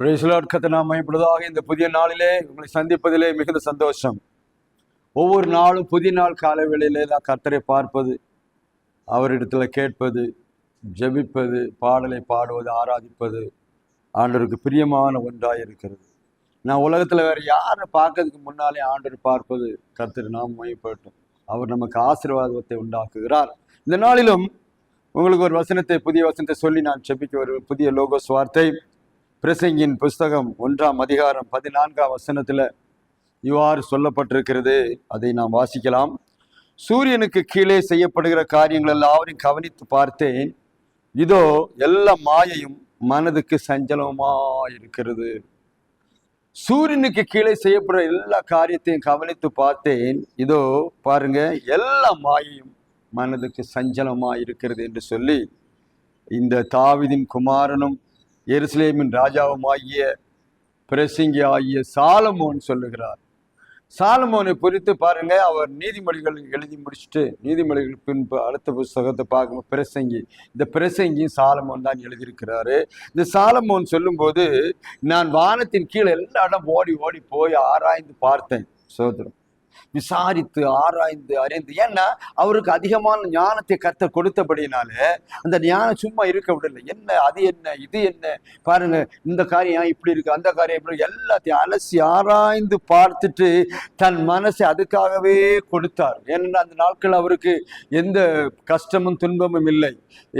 பிரேசலாட்கத்தை நாம் மையப்படுவதாக இந்த புதிய நாளிலே உங்களை சந்திப்பதிலே மிகுந்த சந்தோஷம். ஒவ்வொரு நாளும் புதிய நாள் காலை வேளையிலே தான் கர்த்தரை பார்ப்பது அவரிடத்துல கேட்பது ஜெபிப்பது பாடலை பாடுவது ஆராதிப்பது ஆண்டவருக்கு பிரியமான ஒன்றாக இருக்கிறது. நான் உலகத்தில் வேற யாரை பார்க்கறதுக்கு முன்னாலே ஆண்டவர் பார்ப்பது கர்த்தர் நாம் மையப்பட்டோம் அவர் நமக்கு ஆசீர்வாதத்தை உண்டாக்குகிறார். இந்த நாளிலும் உங்களுக்கு ஒரு வசனத்தை புதிய வசனத்தை சொல்லி நான் செபிக்க ஒரு புதிய லோகோஸ் வார்த்தை. பிரசங்கின் புஸ்தகம் ஒன்றாம் அதிகாரம் பதினான்காம் வசனத்தில் இவ்வாறு சொல்லப்பட்டிருக்கிறது. அதை நாம் வாசிக்கலாம். சூரியனுக்கு கீழே செய்யப்படுகிற காரியங்கள் எல்லாவரையும் கவனித்து பார்த்தேன். இதோ எல்லா மாயையும் மனதுக்கு சஞ்சலமாக இருக்கிறது சூரியனுக்கு கீழே செய்யப்படுற எல்லா காரியத்தையும் கவனித்து பார்த்தேன். இதோ பாருங்க எல்லா மாயையும் மனதுக்கு சஞ்சலமாக இருக்கிறது என்று சொல்லி இந்த தாவிதின் குமாரனும் எருசலேமின் ராஜாவுமாகிய பிரசிங்கி ஆகிய சாலமோன் சொல்லுகிறார். சாலமோனை குறித்து பாருங்க அவர் நீதிமொழிகள் எழுதி முடிச்சுட்டு நீதிமொழிகள் பின்பு அடுத்த புஸ்தகத்தை பார்க்கும்போது பிரசங்கி இந்த பிரசங்கி சாலமோன் தான் எழுதியிருக்கிறாரு. இந்த சாலமோன் சொல்லும்போது நான் வானத்தின் கீழே எல்லா இடம் ஓடி ஓடி போய் ஆராய்ந்து பார்த்தேன் சோதரம் விசாரித்து ஆராய்ந்து அறிந்து. ஏன்னா அவருக்கு அதிகமான ஞானத்தை கத்த கொடுத்தபடினால அந்த ஞானம் சும்மா இருக்க விடல. என்ன அது என்ன இது என்ன? பாருங்க இந்த காரியம் இப்படி இருக்கு அந்த காரியம் இப்படி எல்லாத்தையும் அலசி ஆராய்ந்து பார்த்துட்டு தன் மனசை அதுக்காகவே கொடுத்தார். ஏன்னா அந்த நாட்கள் அவருக்கு எந்த கஷ்டமும் துன்பமும் இல்லை.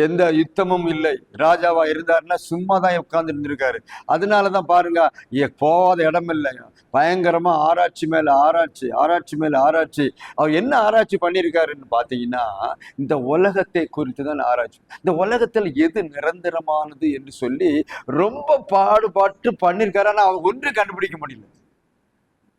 எந்த யுத்தமும் இல்லை. ராஜாவா இருந்தாருன்னா சும்மா தான் உட்கார்ந்து இருந்திருக்காரு அதனால தான் பாருங்க ஏ, போகாத இடம் இல்லை பயங்கரமா ஆராய்ச்சி மேல ஆராய்ச்சி ஆராய்ச்சி மேல ஆராய்ச்சி. அவர் என்ன ஆராய்ச்சி பண்ணியிருக்காருன்னு பார்த்தீங்கன்னா இந்த உலகத்தை குறித்து தான் ஆராய்ச்சி. இந்த உலகத்தில் எது நிரந்தரமானது என்று சொல்லி ரொம்ப பாடுபாட்டு பண்ணியிருக்காரு ஆனா அவர் ஒன்று கண்டுபிடிக்க முடியல.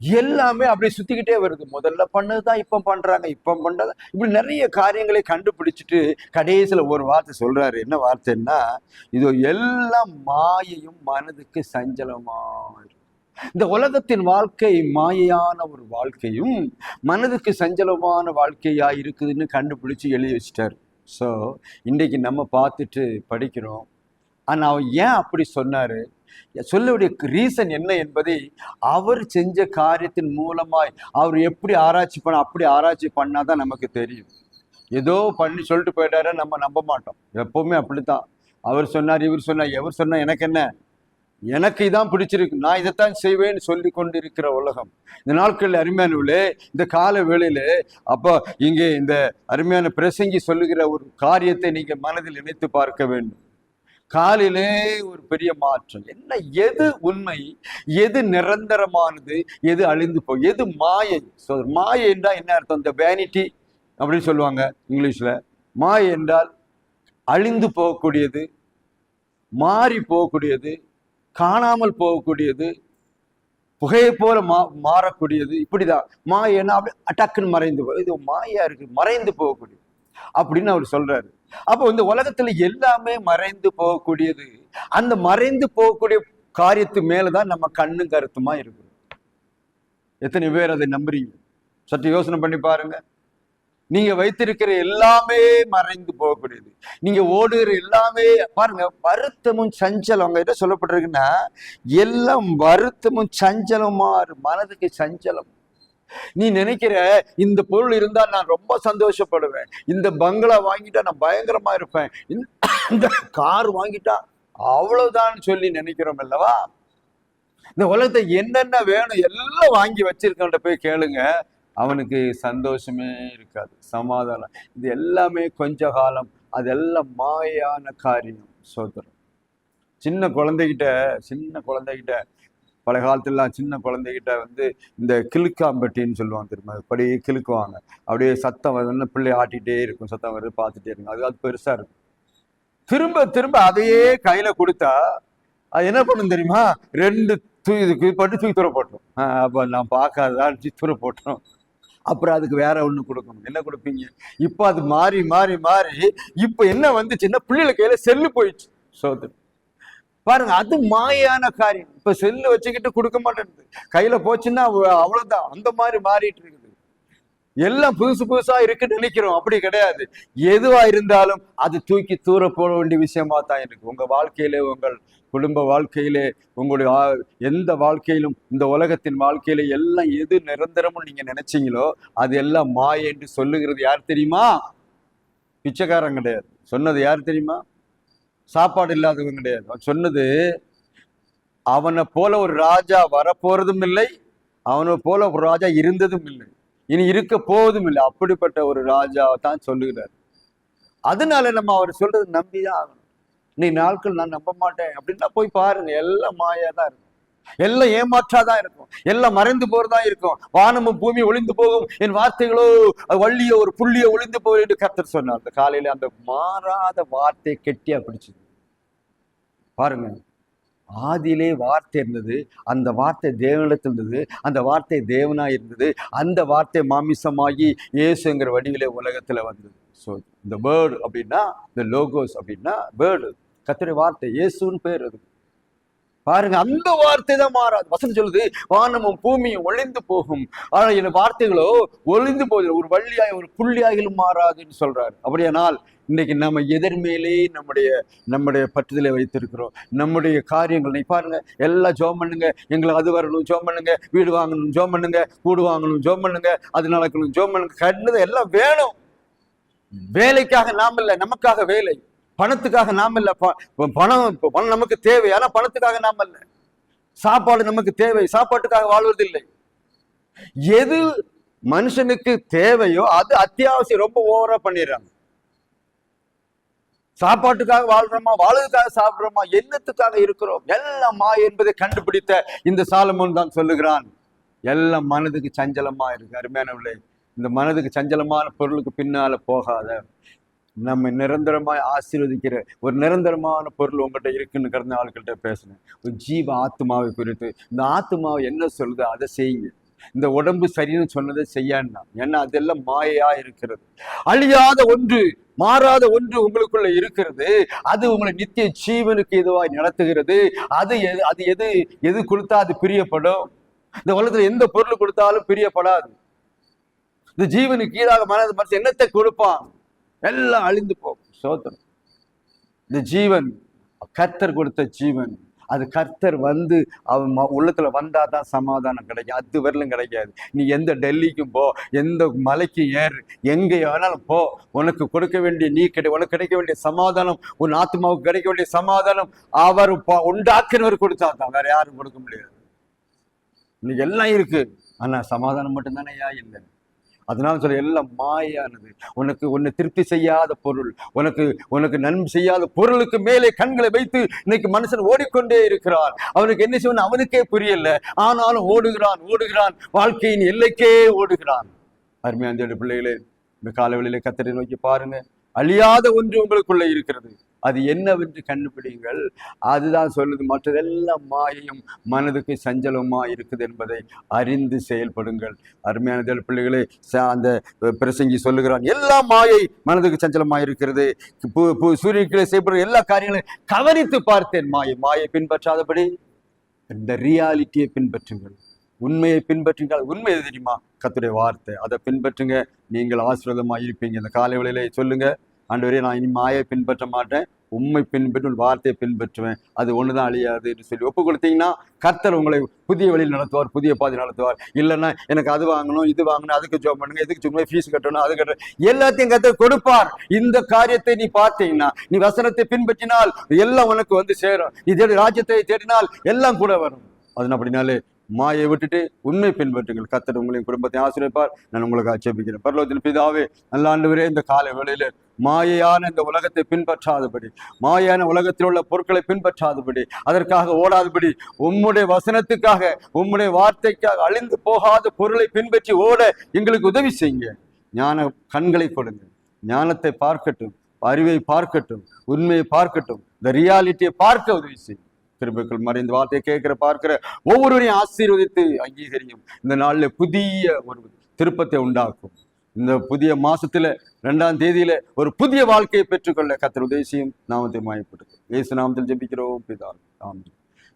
எல்லாமே அப்படியே சுத்திக்கிட்டே வருது. முதல்ல பண்ணதுதான் இப்ப பண்றாங்க இப்ப பண்றது. இப்படி நிறைய காரியங்களை கண்டுபிடிச்சிட்டு கடைசியில ஒரு வார்த்தை சொல்றாரு. என்ன வார்த்தைன்னா இது எல்லாம் மாயையும் மனதுக்கு சஞ்சலமா இருக்கு. இந்த உலகத்தின் வாழ்க்கை மாயையான ஒரு வாழ்க்கையும் மனதுக்கு சஞ்சலமான வாழ்க்கையா இருக்குதுன்னு கண்டுபிடிச்சு எழுதி வச்சிட்டாரு. ஸோ இன்றைக்கு நம்ம பார்த்துட்டு படிக்கிறோம். ஆனால் அவர் ஏன் அப்படி சொன்னார்? சொல்லக்கூடிய ரீசன் என்ன என்பதை அவர் செஞ்ச காரியத்தின் மூலமாய் அவர் எப்படி ஆராய்ச்சி பண்ண அப்படி ஆராய்ச்சி பண்ணாதான் நமக்கு தெரியும் ஏதோ பண்ணி சொல்லிட்டு போயிட்டாரு நம்ம நம்ப மாட்டோம். எப்பவுமே அப்படித்தான். அவர் சொன்னார் இவர் சொன்னார் எவர் சொன்னால் எனக்கு என்ன? எனக்கு இதான் பிடிச்சிருக்கு. நான் இதைத்தான் செய்வேன்னு சொல்லி கொண்டிருக்கிற உலகம். இந்த நாட்கள் அருமையானவிலே இந்த கால வேளையில் அப்போ இங்கே இந்த அருமையான பிரசங்கி சொல்லுகிற ஒரு காரியத்தை நீங்கள் மனதில் நினைத்து பார்க்க வேண்டும். காலிலே ஒரு பெரிய மாற்றம். என்ன எது உண்மை? எது நிரந்தரமானது? எது அழிந்து போய் எது மாயை? ஸோ மாயை என்றால் என்ன அர்த்தம்? இந்த வேனிட்டி அப்படின்னு சொல்லுவாங்க இங்கிலீஷில். மாயை என்றால் அழிந்து போகக்கூடியது மாறி போகக்கூடியது காணாமல் போகக்கூடியது புகையை போல மா மாறக்கூடியது இப்படிதான். மாயன்னா அப்படி அட்டாக்குன்னு மறைந்து போ இது மாயா இருக்கு மறைந்து போகக்கூடியது அப்படின்னு அவர் சொல்றாரு. அப்போ இந்த உலகத்துல எல்லாமே மறைந்து போகக்கூடியது. அந்த மறைந்து போகக்கூடிய காரியத்து மேலதான் நம்ம கண்ணும் கருத்துமா இருக்கும் எத்தனை பேர் அதை நம்புறீங்க. சற்று யோசனை பண்ணி பாருங்க. நீங்க வைத்திருக்கிற எல்லாமே மறைந்து போகக்கூடியது. நீங்க ஓடுகிற எல்லாமே பாருங்க வருத்தமும் சஞ்சலம் அவங்க என்ன சொல்லப்பட்டிருக்குன்னா எல்லாம் வருத்தமும் சஞ்சலமா மனதுக்கு சஞ்சலம். நீ நினைக்கிற இந்த பொருள் இருந்தா நான் ரொம்ப சந்தோஷப்படுவேன். இந்த பங்களா வாங்கிட்டா நான் பயங்கரமா இருப்பேன். இந்த- இந்த கார் வாங்கிட்டா அவ்வளவுதான் சொல்லி நினைக்கிறோம் அல்லவா? இந்த உலகத்தை என்னென்ன வேணும் எல்லாம் வாங்கி வச்சிருக்கவன்ட்ட போய் கேளுங்க. அவனுக்கு சந்தோஷமே இருக்காது சமாதானம். இது எல்லாமே கொஞ்ச காலம் அதெல்லாம் மாயான காரியம் சோதரம் சின்ன குழந்தைகிட்ட சின்ன குழந்தைகிட்ட பழைய காலத்துலலாம் சின்ன குழந்தைகிட்ட வந்து இந்த கிழுக்காம்பட்டின்னு சொல்லுவாங்க தெரியுமா? அப்படியே கிழுக்குவாங்க அப்படியே சத்தம் வருதுன்னு பிள்ளை ஆட்டிகிட்டே இருக்கும் சத்தம் வருது பார்த்துட்டே இருக்கும். அது அது பெருசா இருக்கும். திரும்ப திரும்ப அதையே கையில கொடுத்தா அது என்ன பண்ணும் தெரியுமா? ரெண்டு தூ இதுக்கு பட்டு தூக்கி தூர போட்டோம் அப்போ நான் பார்க்காதான் தூர போட்டோம் அப்புறம் அதுக்கு வேற ஒண்ணு கொடுக்கணும். என்ன கொடுப்பீங்க? இப்போ அது மாறி மாறி மாறி இப்போ என்ன வந்துச்சுன்னா பிள்ளைகள் கையில செல்லு போயிடுச்சு. சோதனை பாருங்க அது மாயான காரியம். இப்ப செல்லு வச்சுக்கிட்டு கொடுக்க மாட்டேங்குது கையில போச்சுன்னா அவ்வளவுதான். அந்த மாதிரி மாறிட்டு இருக்குது. எல்லாம் புதுசு புதுசா இருக்குன்னு நினைக்கிறோம். அப்படி கிடையாது. எதுவா இருந்தாலும் அது தூக்கி தூர போட வேண்டிய விஷயமா தான் இருக்கு. உங்க வாழ்க்கையில உங்கள் குடும்ப வாழ்க்கையிலே உங்களுடைய எந்த வாழ்க்கையிலும் இந்த உலகத்தின் வாழ்க்கையில எல்லாம் எது நிரந்தரமும் நீங்க நினைச்சீங்களோ அது எல்லாம் மாய என்று சொல்லுகிறது யார் தெரியுமா? பிச்சைக்காரன் கிடையாது. சொன்னது யார் தெரியுமா? சாப்பாடு இல்லாதவங்க கிடையாது. அவன் சொன்னது அவனை போல ஒரு ராஜா வரப்போறதும் இல்லை அவனை போல ஒரு ராஜா இருந்ததும் இல்லை. இனி இருக்க போவதும் இல்லை. அப்படிப்பட்ட ஒரு ராஜாவை தான் சொல்லுகிறார். அதனால நம்ம அவர் சொல்றது நம்பிதான் ஆகணும். நீ நாட்கள் நான் நம்ப மாட்டேன் அப்படின்னா போய் பாருங்க எல்லாம் மாயா தான் இருக்கும். எல்லாம் ஏமாற்றாதான் இருக்கும். எல்லாம் மறைந்து போறதா இருக்கும். வானமும் பூமி ஒளிந்து போகும். என் வார்த்தைகளோ அது வள்ளியோ ஒரு புள்ளியோ ஒளிந்து போகும் என்று சொன்னார். அந்த காலையில அந்த மாறாத வார்த்தை கெட்டியா பிடிச்சது. பாருங்க ஆதியிலே வார்த்தை இருந்தது அந்த வார்த்தை தேவனிடத்தில் இருந்தது அந்த வார்த்தை தேவனா இருந்தது அந்த வார்த்தை மாமிசமாகி இயேசுங்கிற வடிவிலே உலகத்துல வந்தது. ஸோ இந்த வேர்டு அப்படின்னா இந்த லோகோஸ் அப்படின்னா வேர்டு கத்திர வார்த்தை இயேசுன்னு பேர் அது. பாருங்க அந்த வார்த்தை தான் மாறாது. வசனம் சொல்லுது வானமும் பூமியும் ஒளிந்து போகும். ஆனா இந்த வார்த்தைகளோ ஒளிந்து போகுது ஒரு வள்ளியாய் ஒரு புள்ளியாகிலும் மாறாதுன்னு சொல்றாரு. அப்படியானால் இன்னைக்கு நம்ம எதிர்மேலே நம்முடைய நம்முடைய பற்றுதலை வைத்திருக்கிறோம். நம்முடைய காரியங்கள் நீ பாருங்க எல்லாம் ஜோம் பண்ணுங்க. எங்களுக்கு அது வரணும் ஜோம் பண்ணுங்க. வீடு வாங்கணும் ஜோம் பண்ணுங்க. கூடு வாங்கணும் ஜோம் பண்ணுங்க. அது நடக்கணும் ஜோம் பண்ணுங்க. கண்டது எல்லாம் வேணும். வேலைக்காக நாம் இல்லை நமக்காக வேலை. பணத்துக்காக நாம் இல்லை. ப- பணம் பணம் நமக்கு தேவை. ஆனா பணத்துக்காக நாம் இல்லை. சாப்பாடு நமக்கு தேவை. சாப்பாட்டுக்காக வாழ்வதில்லை எது மனுஷனுக்கு தேவையோ அது அத்தியாவசியம். ரொம்ப ஓவரா பண்ணிடுறாங்க. சாப்பாட்டுக்காக வாழ்றோமா? வாழ்வதுக்காக சாப்பிடுறோமா? என்னத்துக்காக இருக்கிறோம்? எல்லாம் மா என்பதை கண்டுபிடித்த இந்த சாலமோன் தான் சொல்லுகிறான். எல்லாம் மனதுக்கு சஞ்சலமா இருக்கு. அருமையானவர்களே இந்த மனதுக்கு சஞ்சலமான பொருளுக்கு பின்னால போகாத. நம்ம நிரந்தரமாக ஆசீர்வதிக்கிற ஒரு நிரந்தரமான பொருள் உங்கள்கிட்ட இருக்குன்னு கடந்த ஆளுக்கிட்ட பேசினேன். ஒரு ஜீவ ஆத்மாவை குறித்து. இந்த ஆத்மாவை என்ன சொல்லுதோ அதை செய்யுங்க. இந்த உடம்பு சரின்னு சொன்னதை செய்யான்னா ஏன்னா அதெல்லாம் மாயையா இருக்கிறது. அழியாத ஒன்று மாறாத ஒன்று உங்களுக்குள்ள இருக்கிறது. அது உங்களை நித்திய ஜீவனுக்கு இதுவாய் நடத்துகிறது. அது எது அது எது எது கொடுத்தா அது பிரியப்படும்? இந்த உலகத்துல எந்த பொருள் கொடுத்தாலும் பிரியப்படாது. இந்த ஜீவனுக்கு ஈடாக மனது மனசு என்னத்தை கொடுப்பான்? எல்லாம் அழிந்து போகும். சோதனம் இந்த ஜீவன் கர்த்தர் கொடுத்த ஜீவன் அது கர்த்தர் வந்து அவன் ம- வந்தால் தான் சமாதானம் கிடைக்கும். அது வரலும் கிடைக்காது. நீ எந்த டெல்லிக்கும் போ எந்த மலைக்கும் ஏறு எங்கே வேணாலும் போ. உனக்கு கொடுக்க வேண்டிய நீ கிடை உனக்கு கிடைக்க வேண்டிய சமாதானம் உன் ஆத்மாவுக்கு கிடைக்க வேண்டிய சமாதானம் அவர் ப- உண்டாக்கினவர் கொடுத்தா தான். வேற யாரும் கொடுக்க முடியாது. இன்னைக்கு எல்லாம் இருக்கு. ஆனால் சமாதானம் மட்டும்தானே யா இல்லை. அதனால சொல்ல எல்லாம் மாயானது உனக்கு உன்னை திருப்தி செய்யாத பொருள் உனக்கு உனக்கு நன்மை செய்யாத பொருளுக்கு மேலே கண்களை வைத்து இன்னைக்கு மனுஷன் ஓடிக்கொண்டே இருக்கிறான். அவனுக்கு என்ன செய்வன்? அவனுக்கே புரியல. ஆனாலும் ஓடுகிறான் ஓடுகிறான். வாழ்க்கையின் எல்லைக்கே ஓடுகிறான். அருமையான பிள்ளைகளே இந்த காலவெளியில கத்தரை நோக்கி பாருங்க. அழியாத ஒன்று உங்களுக்குள்ள இருக்கிறது. அது என்னவென்று கண்டுபிடிங்கள் அதுதான் சொல்லுது மற்றதெல்லாம் மாயையும் மனதுக்கு சஞ்சலமாக இருக்குது என்பதை அறிந்து செயல்படுங்கள். அருமையான தேவ பிள்ளைகளே ச- அந்த பிரசங்கி சொல்லுகிறான் எல்லா மாயை மனதுக்கு சஞ்சலமாக இருக்கிறது. பு- செய்யப்படுற எல்லா காரியங்களையும் கவனித்து பார்த்தேன் மாயை. மாயை பின்பற்றாதபடி இந்த ரியாலிட்டியை பின்பற்றுங்கள். உண்மையை பின்பற்றுங்கள். உண்மை எது தெரியுமா? கத்துடைய வார்த்தை. அதை பின்பற்றுங்க. நீங்கள் ஆசீர்வாதமாக இருப்பீங்க. இந்த காலை வேளையிலே சொல்லுங்கள் ஆண்டவரே நான் இனி மாயை பின்பற்ற மாட்டேன் உண்மை பின்பற்றி வார்த்தையை பின்பற்றுவேன். அது ஒன்று அழியாது என்று சொல்லி ஒப்பு கொடுத்தீங்கன்னா கர்த்தர் உங்களை புதிய வழியில் நடத்துவார் புதிய பாதை நடத்துவார். இல்லைன்னா எனக்கு அது வாங்கணும் இது வாங்கணும் அதுக்கு ஜாப் பண்ணுங்க இதுக்கு சும்மா ஃபீஸ் கட்டணும் அது கட்டணும். எல்லாத்தையும் கர்த்தர் கொடுப்பார். இந்த காரியத்தை நீ பார்த்தீங்கன்னா நீ வசனத்தை பின்பற்றினால் எல்லாம் உனக்கு வந்து சேரும். நீ தேடி ராஜ்யத்தை தேடினால் எல்லாம் கூட வரும். அதனால் அப்படினாலே மாயை விட்டுட்டு உண்மை பின்பற்றுங்கள். கத்தர் உங்களின் குடும்பத்தை ஆசிரியப்பார் நான் உங்களுக்கு ஆட்சேபிக்கிறேன். பரலோகத்தில் பிதாவே நல்ல இந்த காலை வேளையில மாயையான இந்த உலகத்தை பின்பற்றாதபடி மாயான உலகத்தில் உள்ள பொருட்களை பின்பற்றாதபடி அதற்காக ஓடாதபடி உம்முடைய வசனத்துக்காக உம்முடைய வார்த்தைக்காக அழிந்து போகாத பொருளை பின்பற்றி ஓட எங்களுக்கு உதவி செய்யுங்க. ஞான கண்களை கொடுங்க. ஞானத்தை பார்க்கட்டும் அறிவை பார்க்கட்டும் உண்மையை பார்க்கட்டும் இந்த ரியாலிட்டியை பார்க்க உதவி செய்யும் கிருபைக்குள் மறைந்த வார்த்தையை கேட்கிற பார்க்கிற ஒவ்வொருவரையும் ஆசீர்வதித்து அங்கீகரியும். இந்த நாளில் புதிய ஒரு திருப்பத்தை உண்டாக்கும். இந்த புதிய மாசத்துல ரெண்டாம் தேதியில ஒரு புதிய வாழ்க்கையை பெற்றுக்கொள்ள கத்திர உதேசியம் நாமத்தை மாயப்பட்டது இயேசு நாமத்தில் ஜெபிக்கிறோம் பிதா ஆமென்.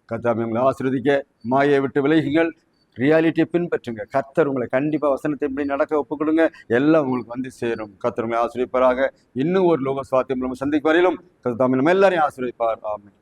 கத்தாமி உங்களை ஆசீர்வதிக்க மாயை விட்டு விலகுங்கள். ரியாலிட்டியை பின்பற்றுங்க. கத்தர் உங்களை கண்டிப்பாக வசனத்தை எப்படி நடக்க ஒப்புக்கொடுங்க. எல்லாம் உங்களுக்கு வந்து சேரும். கத்தர் உங்களை ஆசிரியப்பாராக இன்னும் ஒரு லோக சுவாத்தியம் நம்ம சந்திக்கு வரையிலும் கத்தாமி நம்ம எல்லாரையும் ஆசிரியப்பார் ஆமாம்